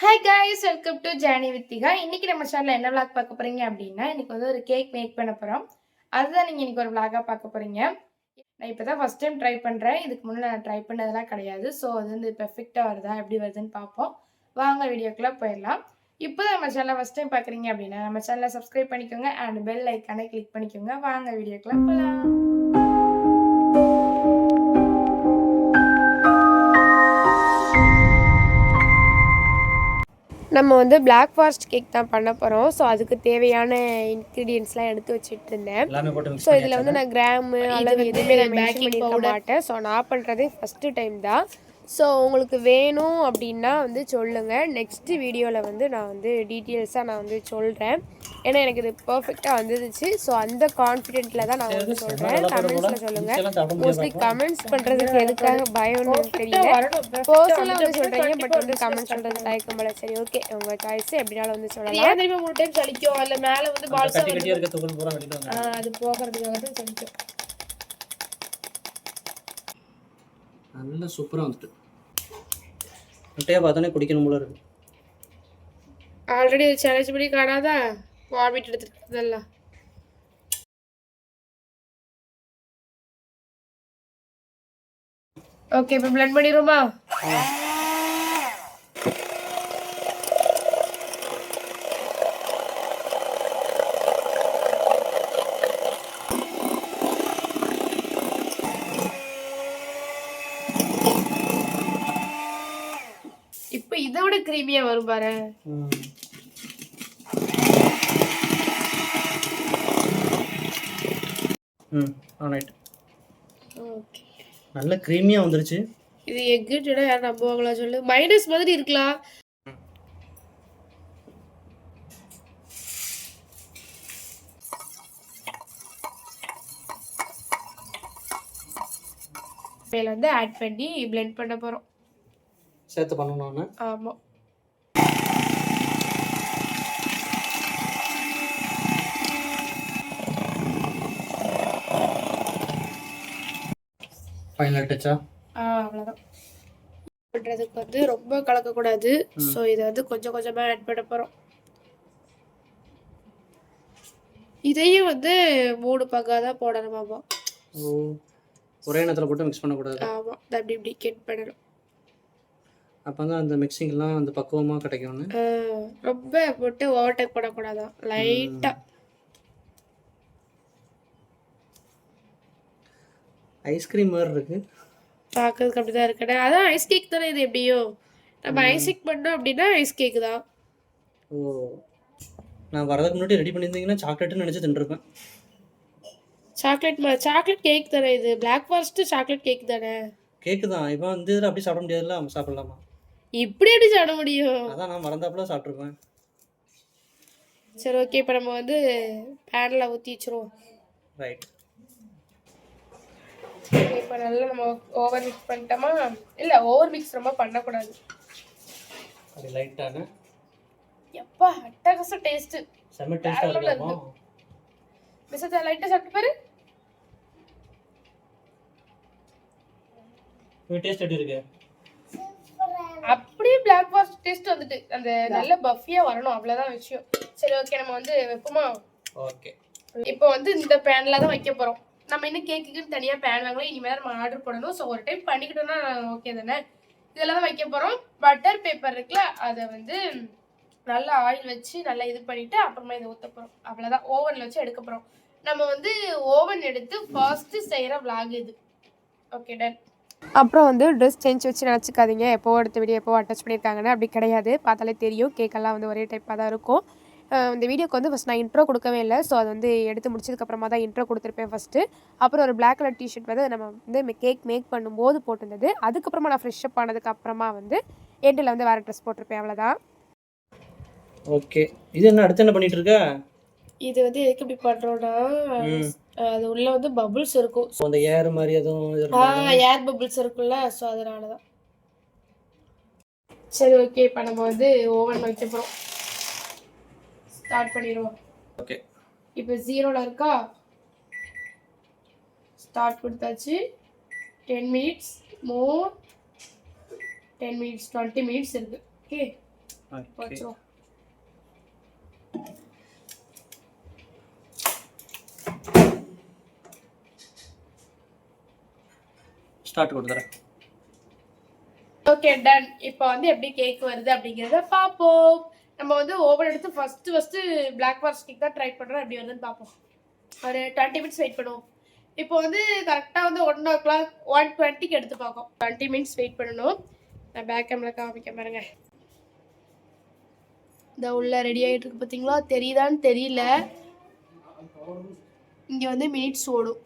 Hi guys welcome to Jani Vithika இன்னைக்கு நம்ம சேனல்ல என்ன விளாக் பார்க்க போறீங்க அப்படின்னா இன்னைக்கு வந்து ஒரு கேக் மேக் பண்ண போறோம். அதுதான் நீங்க இன்னைக்கு ஒரு vlog-ஆ பார்க்க போறீங்க. நான் இப்போ தான் ஃபர்ஸ்ட் டைம் ட்ரை பண்றேன். இதுக்கு முன்னாடி நான் ட்ரை பண்ணதெல்லாம் கிடையாது. ஸோ அது வந்து பெர்ஃபெக்டாக வருதா எப்படி வருதுன்னு பார்ப்போம். வாங்க வீடியோக்குள்ள போயிடலாம். இப்போ தான் நம்ம சேனலை ஃபர்ஸ்ட் டைம் பார்க்குறீங்க அப்படின்னா நம்ம சேனலை சப்ஸ்கிரைப் பண்ணிக்கோங்க. அண்ட் பெல் ஐக்கானை கிளிக் பண்ணிக்கோங்க. வாங்க வீடியோக்குள்ள போகலாம் நம்ம வந்து பிளாக் ஃபாரஸ்ட் கேக் தான் பண்ண போகிறோம் ஸோ அதுக்கு தேவையான இன்க்ரீடியன்ஸ்லாம் எடுத்து வச்சுட்டு இருந்தேன் ஸோ இதில் வந்து நான் கிராமு அளவு எதுவுமே நான் பண்ணியிருக்க மாட்டேன். ஸோ நான் பண்ணுறது ஃபஸ்ட்டு டைம் தான். ஸோ உங்களுக்கு வேணும் அப்படின்னா வந்து சொல்லுங்கள் நெக்ஸ்ட் வீடியோவில் வந்து நான் வந்து டீட்டெயில்ஸாக நான் வந்து சொல்கிறேன் ஏன்னா எனக்கு இது பர்ஃபெக்டாக வந்துருச்சு ஸோ அந்த கான்ஃபிடென்ட்டில் தான் நான் வந்து சொல்கிறேன் கமெண்ட்ஸில் சொல்லுங்கள் மோஸ்ட்லி கமெண்ட்ஸ் பண்ணுறதுக்கு எதுக்காக பயம்னு தெரியல. பர்சனலாக வந்து சொல்கிறீங்க பட் வந்து கமெண்ட் சொல்கிறது தயக்கம் போல சரி ஓகே உங்கள் சாய்ஸ் எப்படினாலும் வந்து சொல்லலாம். ஏன் தெரியுமா மூணு டைம் சலிக்கும் அதுல மேல வந்து பால்சா அது போகிறதுக்காக தான் சலிக்கும். நல்ல சூப்பரா வந்துட்டு. முட்டையா பார்த்தோன்னே குடிக்கணும் போல இருக்கு. ஆல்ரெடி ஒரு சேலஞ்ச் பண்ணி காணாதா? வாமிட் எடுத்துருக்கதெல்லாம் ஓகே இப்போ பிளண்ட் பண்ணிடுவோமா இப்போ இதை விட கிரீமியா வரும் பாரு. ம். ஆல்ரைட் ஓகே நல்ல க்ரீமியா வந்துருச்சு. இது எக்குட்டா யார் நம்புவாங்களா சொல்லு? மைனஸ் மாதிரி இருக்கலாம் மேல வந்து ஆட் பண்ணி blend பண்ண போறோம். சேர்த்து பண்ணணும்னு ஆமா. ஃபைனல் டச்சா அவ்வளோதான் பண்ணுறதுக்கு வந்து ரொம்ப கலக்கக்கூடாது. ஸோ இதை வந்து கொஞ்சம் கொஞ்சமாக ஆட் பண்ண போகிறோம் இதையும் வந்து மூணு பங்காக தான் போடணுமாமா ஒரே நேரத்தில் போட்டு மிக்ஸ் பண்ணக்கூடாது? ஆமாம் அப்படி இப்படி கெட் பண்ணணும். அப்போ தான் அந்த மிக்சிங்லாம் அந்த பக்குவமாக கிடைக்கும்னு? ரொம்ப போட்டு ஓவர்டேக் பண்ணக்கூடாதான். லைட்டாக ஐஸ்கிரீம் மாதிரி இருக்கு. பார்க்கறதுக்கு அப்படி தான் இருக்கடே அதான் ஐஸ் கேக் தானே இது எப்படியோ? நம்ம ஐஸ் கேக் பண்ணோம் அப்படின்னா ஐஸ் கேக் தான். ஓ. நான் வரதுக்கு முன்னாடி ரெடி பண்ணியிருந்தீங்கன்னா சாக்லேட்டுன்னு நினச்சி தின்றுருப்பேன். சாக்லேட் சாக்லேட் கேக் தானே இது? பிளாக் ஃபாரஸ்ட்டு சாக்லேட் கேக் தானே? கேக்கு தான். இப்போ வந்து இதில் அப்படி சாப்பிட முடியாதுல்ல? சாப்பிடலாமா? இப்படி எப்படி சாப்பிட முடியும்? அதான் நான் மறந்தாப்புல சாப்பிட்ருப்பேன். சரி ஓகே இப்போ நம்ம வந்து பேனில் ஊற்றி வச்சிருவோம். ரைட் இப்போ நல்லா நம்ம ஓவர் மிக்ஸ் பண்ணிட்டோமா? இல்லை ஓவர் மிக்ஸ் ரொம்ப பண்ணக்கூடாது. அப்படி லைட்டான எப்பா அட்டகாசம் டேஸ்ட்டு செம்ம டேஸ்ட்டாக இருக்கலாமா மிஸ் லைட்டாக சாப்பிட்டு பாரு. டேஸ்ட் எப்படி இருக்கு? அப்படியே பிளாக் ஃபாரஸ்ட் டேஸ்ட் வந்துட்டு. அந்த நல்ல பஃபியாக வரணும் அவ்வளோதான் விஷயம். சரி ஓகே நம்ம வந்து வைப்போமா? ஓகே இப்போ வந்து இந்த பேனில் தான் வைக்க போகிறோம் நம்ம இன்னும் கேக்குக்குன்னு தனியாக பேன் வாங்கலாம் இனிமேல் நம்ம ஆர்டர் பண்ணணும் ஸோ ஒரு டைம் பண்ணிக்கிட்டோம்னா ஓகே தானே? இதெல்லாம் தான் வைக்க போகிறோம் பட்டர் பேப்பர் இருக்குல்ல அதை வந்து நல்லா ஆயில் வச்சு நல்லா இது பண்ணிவிட்டு அப்புறமா இதை ஊற்ற போகிறோம் அவ்வளோதான் ஓவனில் வச்சு எடுக்க போகிறோம் நம்ம வந்து ஓவன் எடுத்து ஃபர்ஸ்ட்டு செய்கிற vlog இது. ஓகே டன் அப்புறம் வந்து ட்ரெஸ் சேஞ்ச் வச்சு நினச்சிக்காதீங்க. எப்போ எடுத்த வீடியோ எப்போ அட்டாச் பண்ணியிருக்காங்கன்னு அப்படி கிடையாது. பார்த்தாலே தெரியும். கேக்கெல்லாம் வந்து ஒரே டைப்பாக தான் இருக்கும். இந்த வீடியோக்கு வந்து ஃபஸ்ட் நான் இன்ட்ரோ கொடுக்கவே இல்லை. ஸோ அது வந்து எடுத்து முடிச்சதுக்கப்புறமா தான் இன்ட்ரோ கொடுத்துருப்பேன் ஃபஸ்ட்டு அப்புறம் ஒரு பிளாக் கலர் டிஷர்ட் வந்து நம்ம வந்து கேக் மேக் பண்ணும்போது போட்டிருந்தது. அதுக்கப்புறமா நான் ஃப்ரெஷ் அப் ஆனதுக்கு அப்புறமா வந்து எண்டில் வந்து வேறு ட்ரெஸ் போட்டிருப்பேன். அவ்வளோதான் ஓகே இது என்ன அடுத்து என்ன பண்ணிட்டு இருக்க? இது வந்து எதுக்கு இப்படி பண்ணுறோன்னா அது உள்ள வந்து பபுள்ஸ் இருக்கும். ஸோ அந்த ஏர் மாதிரி எதுவும் ஆ ஏர் பபிள்ஸ் இருக்குல்ல ஸோ அதனால தான் சரி ஓகே இப்போ நம்ம வந்து ஓவன் வைக்க போகிறோம் ஸ்டார்ட் பண்ணிடுவோம். ஓகே. இப்போ ஜீரோவில் இருக்கா? ஸ்டார்ட் கொடுத்தாச்சு. Ten minutes more ten minutes twenty minutes இருக்குது ஓகே வச்சிரும் ஸ்டார்ட் கொடுத்துறேன். ஓகே டன் இப்போ வந்து எப்படி கேக் வருது அப்படிங்கிறத பார்ப்போம். நம்ம வந்து ஓவன் எடுத்து first first black forest cake தான் ட்ரை பண்ணுறோம் அப்படி வந்து பார்ப்போம். ஒரு டுவெண்ட்டி மினிட்ஸ் வெயிட் பண்ணுவோம். இப்போ வந்து கரெக்டாக வந்து ஒன் ஓ கிளாக் ஒன் டுவெண்ட்டிக்கு எடுத்து பார்ப்போம் டுவெண்ட்டி மினிட்ஸ் வெயிட் பண்ணணும். நான் பேக் கேமரா காமிக்க பாருங்க. இந்த உள்ள ரெடி ஆகிட்டு இருக்கு பார்த்தீங்களா தெரியுதான்னு தெரியல. இங்கே வந்து மினிட்ஸ் ஓடும்.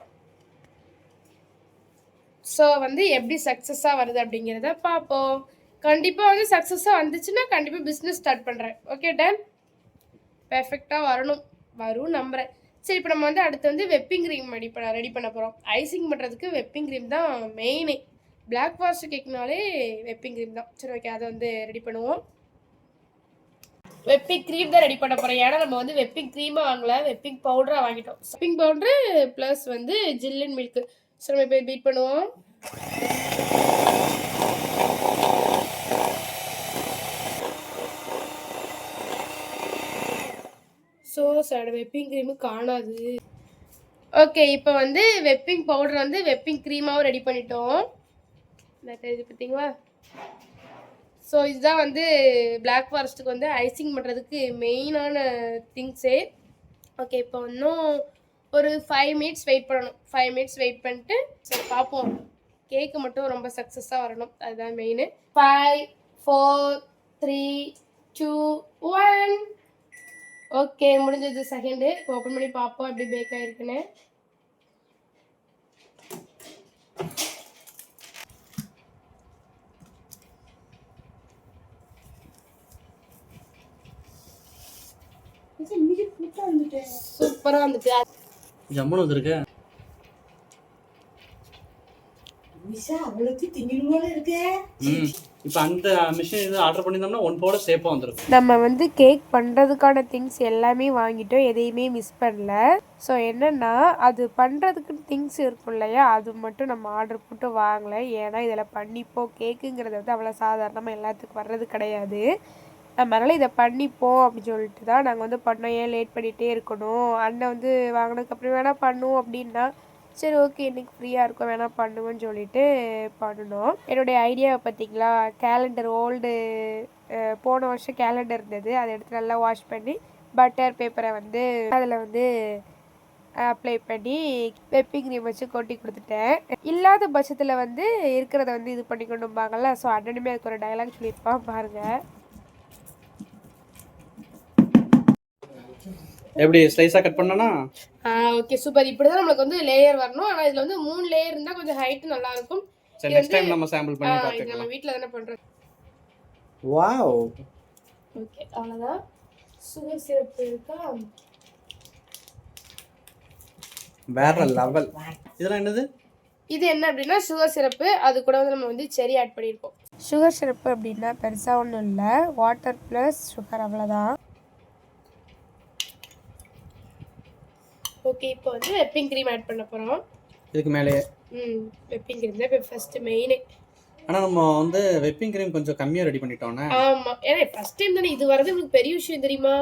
ஸோ வந்து எப்படி சக்ஸஸாக வருது அப்படிங்கிறத பார்ப்போம். கண்டிப்பாக வந்து சக்ஸஸாக வந்துச்சுன்னா கண்டிப்பாக பிஸ்னஸ் ஸ்டார்ட் பண்ணுறேன் ஓகே டன் பெர்ஃபெக்டாக வரணும். வரும் நம்புகிறேன் சரி இப்போ நம்ம வந்து அடுத்து வந்து வெப்பிங் க்ரீம் ரெடி பண்ண ரெடி பண்ண போகிறோம் ஐசிங் பண்ணுறதுக்கு வெப்பிங் க்ரீம் தான் மெயினே பிளாக் ஃபாரஸ்ட் கேக்னாலே வெப்பிங் க்ரீம் தான். சரி ஓகே அதை வந்து ரெடி பண்ணுவோம். வெப்பிங் க்ரீம் தான் ரெடி பண்ண போகிறோம் ஏன்னா நம்ம வந்து வெப்பிங் க்ரீமாக வாங்கல வெப்பிங் பவுடராக வாங்கிட்டோம். வெப்பிங் பவுட்ரு ப்ளஸ் வந்து ஜில்லின் மில்க்கு ஸோ நம்ம இப்போ பீட் பண்ணுவோம். ஸோ சார் வெப்பிங் க்ரீமு காணாது. ஓகே இப்போ வந்து வெப்பிங் பவுடர் வந்து வெப்பிங் க்ரீமாகவும் ரெடி பண்ணிட்டோம். இது பார்த்தீங்களா ஸோ இதுதான் வந்து பிளாக் ஃபாரஸ்ட்டுக்கு வந்து ஐசிங் பண்ணுறதுக்கு மெயினான திங்ஸே ஓகே இப்போ இன்னும் ஒரு ஃபைவ் மினிட்ஸ் வெயிட் பண்ணணும். ஃபைவ் மினிட்ஸ் வெயிட் பண்ணிட்டு சரி பார்ப்போம் கேக்கு மட்டும் ரொம்ப சக்ஸஸாக வரணும். அதுதான் main five four three two one okay முடிஞ்சது. செகண்டு. ஓப்பன் பண்ணி பார்ப்போம் எப்படி பேக் ஆயிருக்குன்னு. சூப்பராக வந்துட்டு. ஜம்முன்னு வந்திருக்கு ம். இப்போ அந்த மிஷின் இது ஆர்டர் பண்ணியிருந்தோம்னா ஒன் பவுடர் சேஃபாக வந்துருக்கும். நம்ம வந்து கேக் பண்ணுறதுக்கான திங்ஸ் எல்லாமே வாங்கிட்டோம் எதையுமே மிஸ் பண்ணல. ஸோ என்னென்னா அது பண்ணுறதுக்கு திங்ஸ் இருக்கும் இல்லையா அது மட்டும் நம்ம ஆர்டர் போட்டு வாங்கலை. ஏன்னா இதில் பண்ணிப்போம். கேக்குங்கிறது வந்து அவ்வளோ சாதாரணமாக எல்லாத்துக்கும் வர்றது கிடையாது. நம்ம அதனால் இதை பண்ணிப்போம் அப்படின்னு சொல்லிட்டு தான் நாங்கள் வந்து பண்ணோம். ஏன் லேட் பண்ணிகிட்டே இருக்கணும்? அண்ணன் வந்து வாங்கினதுக்கப்புறம் வேணால் பண்ணுவோம் அப்படின்னா சரி ஓகே இன்னைக்கு ஃப்ரீயாக இருக்கும் வேணால் பண்ணுவேன்னு சொல்லிட்டு பண்ணினோம். என்னுடைய ஐடியாவை பார்த்தீங்களா? கேலண்டர் ஓல்டு போன வருஷம் கேலண்டர் இருந்தது. அதை எடுத்து நல்லா வாஷ் பண்ணி பட்டர் பேப்பரை வந்து அதில் வந்து அப்ளை பண்ணி வெப்பிங் க்ரீம் வச்சு கொட்டி கொடுத்துட்டேன். இல்லாத பட்சத்தில் வந்து இருக்கிறத வந்து இது பண்ணி கொண்டுப்பாங்கல்ல ஸோ அண்ணனுமே அதுக்கு ஒரு டைலாக் சொல்லியிருப்பான் பாருங்கள் எப்படி ஸ்லைஸாக கட் பண்ணனா? ஓகே சூப்பர் இப்படி தான் நம்மளுக்கு வந்து லேயர் வரணும். ஆனால் இதில் வந்து மூணு லேயர் இருந்தால் கொஞ்சம் ஹைட் நல்லா இருக்கும் சரி நெக்ஸ்ட் டைம் நம்ம சாம்பிள் பண்ணி பார்த்துக்கலாம். நம்ம வீட்டில் தானே பண்ணுறோம் வாவ் ஓகே அவ்வளோதான் சுகர் சிரப் இருக்கா? வேற லெவல் இதெல்லாம் என்னது? இது என்ன அப்படின்னா சுகர் சிரப்பு அது கூட வந்து நம்ம வந்து செரி ஆட் பண்ணியிருக்கோம். சுகர் சிரப்பு அப்படின்னா பெருசாக ஒன்றும் இல்லை. வாட்டர் ப்ளஸ் சுகர் அவ்வளோதான் ஓகே இப்போ வந்து வெப்பிங் க்ரீம் ஆட் பண்ண போகிறோம் இதுக்கு மேலே ம் வெப்பிங் க்ரீம் தான். இப்போ ஃபஸ்ட்டு மெயினே ஆனால் நம்ம வந்து வெப்பிங் க்ரீம் கொஞ்சம் கம்மியாக ரெடி பண்ணிட்டோன்னே ஆமாம் ஏன்னா ஃபஸ்ட் டைம் தானே. இது வரது உங்களுக்கு பெரிய விஷயம் தெரியுமா?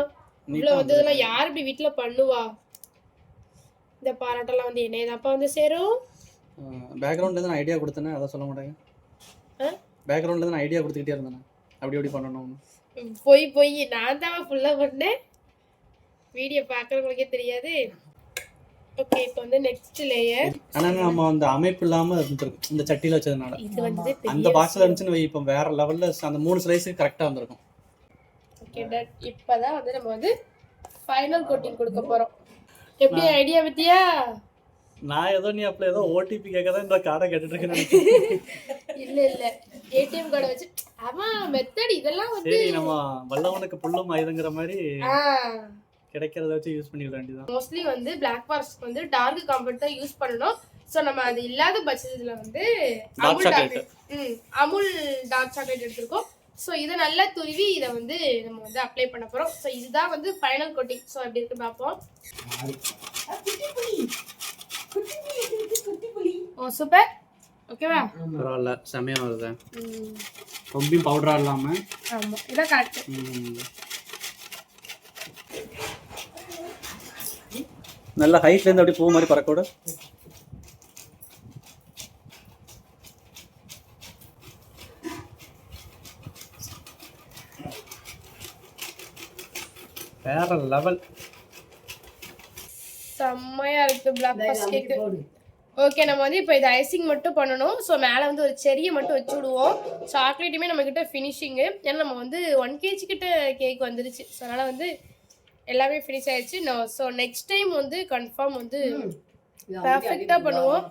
இவ்வளோ வந்து இதெல்லாம் யார் இப்படி வீட்டில் பண்ணுவா? இந்த பாராட்டெல்லாம் வந்து என்னைய தான்ப்பா வந்து சேரும். பேக்ரவுண்டில் தான் ஐடியா கொடுத்தேனே. அதை சொல்ல மாட்டேங்க? பேக்ரவுண்டில் தான் ஐடியா கொடுத்துக்கிட்டே இருந்தேன். அப்படி எப்படி பண்ணணும் பொய் பொய். நான் தான் ஃபுல்லாக பண்ணேன். வீடியோ பார்க்குறவங்களுக்கே தெரியாது. ஓகே இப்போ வந்து நெக்ஸ்ட் லேயர் ஆனால் நம்ம அந்த அமைப்பு இல்லாமல் இருந்திருக்கும். இந்த சட்டியில் வச்சதுனால. இது வந்து அந்த பாக்ஸில் இருந்துச்சுன்னு வை இப்போ வேற லெவலில் அந்த மூணு ஸ்லைஸுக்கு கரெக்டாக வந்திருக்கும். ஓகே டன் இப்போதான் வந்து நம்ம வந்து ஃபைனல் கோட்டிங் கொடுக்க போகிறோம் எப்படி ஐடியா பத்தியா? நான் ஏதோ நீ அப்போ ஏதோ ஓடிபி கேட்க தான் இந்த கார்டை கேட்டுட்டு இருக்கேன் இல்ல இல்ல. ஏடிஎம் கார்டை வச்சு ஆமா மெத்தட் இதெல்லாம் வந்து சரி நம்ம வல்லவனுக்கு புல்லும் ஆயுதங்கிற மாதிரி கிடைக்கிறத வச்சு யூஸ் பண்ணிக்க வேண்டியதான் மோஸ்ட்லி வந்து பிளாக் ஃபாரஸ்ட் வந்து டார்க் காம்பவுண்ட் தான் யூஸ் பண்ணணும். ஸோ நம்ம அது இல்லாத பட்சத்துல வந்து Dark Amul. Dark hmm Amul dark chocolate எடுத்திருக்கோம். ஸோ இதை நல்லா துருவி இதை வந்து நம்ம வந்து அப்ளை பண்ண போகிறோம் ஸோ இதுதான் வந்து ஃபைனல் கோட்டிங் ஸோ எப்படி இருக்கு பார்ப்போம் ஓ சூப்பர் ஓகேவா பரவாயில்ல செமையாக வருது. ரொம்பவும் பவுடராக இல்லாமல் ஆமா இதான் கரெக்ட் நல்ல ஹைட்லேருந்து அப்படியே பூ மாதிரி பறக்கூட வேற லெவல் செம்மையா இருக்கு பிளாக் ஃபாரஸ்ட் கேக் ஓகே நம்ம வந்து இப்போ இது ஐசிங் மட்டும் பண்ணணும். ஸோ மேலே வந்து ஒரு செரியை மட்டும் வச்சு விடுவோம் சாக்லேட்டுமே நம்ம கிட்ட ஃபினிஷிங்கு ஏன்னா நம்ம வந்து ஒன் கேஜி கிட்ட கேக் வந்துருச்சு. ஸோ அதனால் வந்து எல்லாமே ஃபினிஷ் ஆயிடுச்சு. ஸோ நெக்ஸ்ட் டைம் வந்து கன்ஃபார்ம் வந்து பர்ஃபெக்டாக பண்ணுவோம்.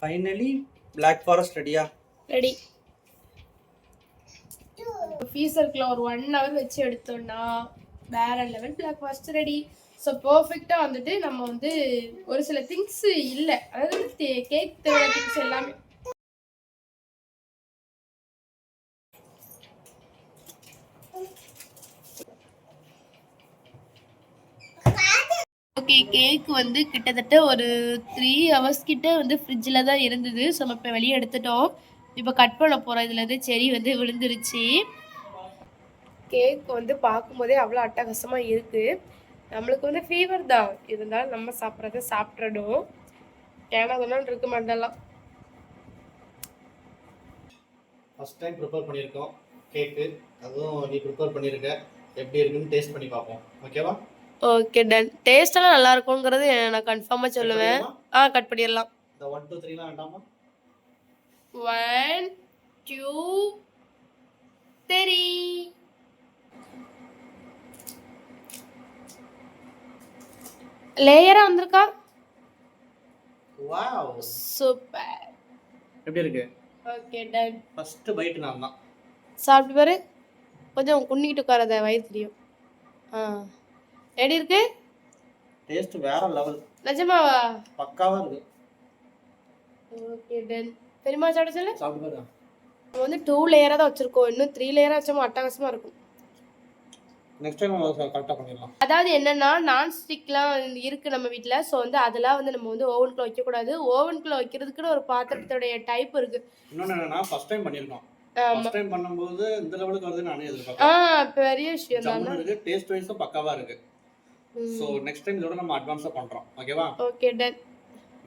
ஃபைனலி பிளாக் ஃபாரஸ்ட் ரெடியா ரெடி ஃபீஸர்க்கில் ஒரு ஒன் ஹவர் வச்சு எடுத்தோம்னா வேற level black forest ready so பர்ஃபெக்டாக வந்துட்டு நம்ம வந்து ஒரு சில திங்ஸ் இல்லை. அதாவது கேக் தேவையான திங்ஸ் எல்லாமே கேக் வந்து கிட்டத்தட்ட ஒரு த்ரீ ஹவர்ஸ் கிட்ட வந்து ஃப்ரிட்ஜில் தான் இருந்தது. ஸோ நம்ம இப்போ வெளியே எடுத்துட்டோம். இப்போ கட் பண்ண போகிறோம் இதில் இருந்து செடி வந்து விழுந்துருச்சு. கேக் வந்து பார்க்கும்போதே அவ்வளோ அட்டகாசமாக இருக்குது நம்மளுக்கு வந்து ஃபீவர் தான். இருந்தாலும் நம்ம சாப்பிட்றத சாப்பிட்றடும் ஏன்னா அதெல்லாம் இருக்க மாட்டலாம் ஃபர்ஸ்ட் டைம் ப்ரிப்பேர் பண்ணியிருக்கோம் கேக்கு அதுவும் நீ ப்ரிப்பேர் பண்ணியிருக்க. எப்படி இருக்குன்னு டேஸ்ட் பண்ணி பார்ப்போம். ஓகேவா ஓகே டன் டேஸ்டெல்லாம் நல்லா இருக்குங்கிறது நான் கன்ஃபார்மாக சொல்லுவேன். ஆ கட் பண்ணிடலாம். ஒன் டூ த்ரீ லேயரா வந்திருக்கா? வாவ் சூப்பர் எப்படி இருக்கு? ஓகே டன் ஃபர்ஸ்ட் பைட் நான் தான் சாப்பிட்டு பாரு. கொஞ்சம் குன்னிக்கிட்டு உட்காராத வயிறு தெரியும். ஆ. எப்படி இருக்கு? டேஸ்ட் வேற லெவல் நிஜமாவா? பக்காவா இருக்கு. ஓகே டன் பெரியமா சாப்பிட சொல்லு. சாப்பிட்டு பாருங்க நம்ம வந்து டூ லேயராக தான் வச்சுருக்கோம். இன்னும் த்ரீ லேயராக வச்சோம் அட்டகாசமாக இருக்கும். நெக்ஸ்ட் டைம் கரெக்டாக பண்ணிடலாம். அதாவது என்னன்னா நான் ஸ்டிக்லாம் இருக்கு நம்ம வீட்டில் ஸோ வந்து அதெல்லாம் வந்து நம்ம வந்து ஓவனுக்குள்ள வைக்கக்கூடாது. ஓவனுக்குள்ள வைக்கிறதுக்குன்னு ஒரு பாத்திரத்துடைய டைப் இருக்கு. இன்னொன்று என்னன்னா ஃபர்ஸ்ட் டைம் பண்ணியிருக்கோம். ஃபர்ஸ்ட் டைம் பண்ணும்போது இந்த லெவலுக்கு வருது நானே ஆ எதிர்பார்க்கறேன் பெரிய விஷயம் தான். இருக்கு டேஸ்ட் வைஸும் பக்காவா இருக்கு. ஸோ நெக்ஸ்ட் டைம் இதோட நம்ம அட்வான்ஸாக பண்றோம். ஓகேவா ஓகே டன்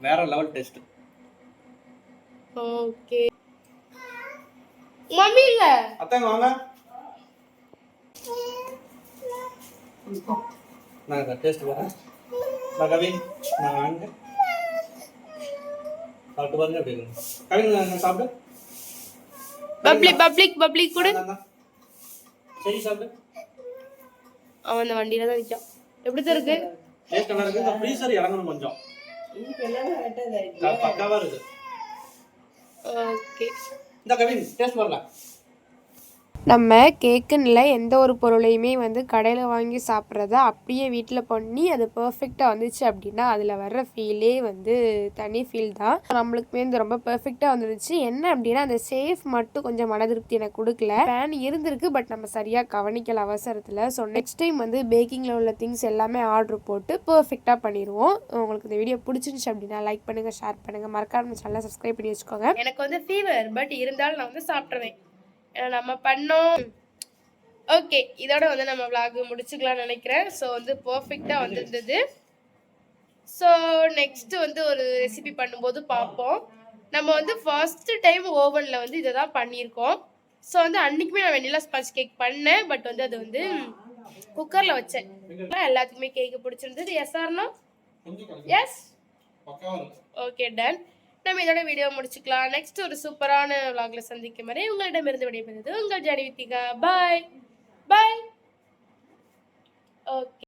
வேற லெவல் டேஸ்ட் ஓகே மம்மி இல்ல. அத்தாங்க வாங்க. நான் டேஸ்ட் வரேன் நான் கவின் நான் வாங்க. சாப்பிட்டு பாருங்க இருக்கு கவின் நான் சாப்பிடு? பப்ளிக் பப்ளிக் பப்ளிக் கூட. சரி சாப்பிடு. அவன் அந்த வண்டியில தான் நிற்கான் எப்படி தான் இருக்கு? டேஸ்ட் நல்லா இருக்கு. இந்த ஃப்ரீசர் இறங்கணும் கொஞ்சம். பக்காவா இருக்கு. ஓகே இந்த கவின் டேஸ்ட் வரல நம்ம கேக்குன்னு எந்த ஒரு பொருளையுமே வந்து கடையில் வாங்கி சாப்பிட்றத அப்படியே வீட்டில் பண்ணி அது பர்ஃபெக்டாக வந்துச்சு அப்படின்னா அதில் வர்ற ஃபீலே வந்து தனி ஃபீல் தான். நம்மளுக்குமே வந்து ரொம்ப பர்ஃபெக்டாக வந்துருச்சு. என்ன அப்படின்னா அந்த சேஃப் மட்டும் கொஞ்சம் மன திருப்தி எனக்கு கொடுக்கல. ஃபேன் இருந்திருக்கு பட் நம்ம சரியாக கவனிக்கல அவசரத்தில். ஸோ நெக்ஸ்ட் டைம் வந்து பேக்கிங்கில் உள்ள திங்ஸ் எல்லாமே ஆர்டர் போட்டு பர்ஃபெக்டாக பண்ணிடுவோம் உங்களுக்கு இந்த வீடியோ பிடிச்சிருந்துச்சு அப்படின்னா லைக் பண்ணுங்கள் ஷேர் பண்ணுங்கள் மறக்காம சேனலை சப்ஸ்கிரைப் பண்ணி வச்சுக்கோங்க. எனக்கு வந்து ஃபீவர் பட் இருந்தாலும் நான் வந்து சாப்பிட்ருவேன் நம்ம பண்ணோம். ஓகே இதோட வந்து நம்ம vlog முடிச்சுக்கலாம்னு நினைக்கிறேன். ஸோ வந்து பர்ஃபெக்டாக வந்திருந்தது. ஸோ நெக்ஸ்ட் வந்து ஒரு ரெசிபி பண்ணும்போது பார்ப்போம். நம்ம வந்து ஃபர்ஸ்ட் டைம் ஓவனில் வந்து இதை தான் பண்ணியிருக்கோம். ஸோ வந்து அன்றைக்குமே நான் வெண்ணிலா ஸ்பஞ்ச் கேக் பண்ணேன். பட் வந்து அது வந்து குக்கரில் வச்சேன். எல்லாத்துக்குமே கேக்கு பிடிச்சிருந்தது. எஸ் ஆர்னா எஸ் ஓகே டன் நம்ம இதோட வீடியோ முடிச்சுக்கலாம். நெக்ஸ்ட் ஒரு சூப்பரான vlogல சந்திக்கும் வரை உங்களிடமிருந்து விடைபெறுது உங்கள் ஜானி பாய் பாய் ஓகே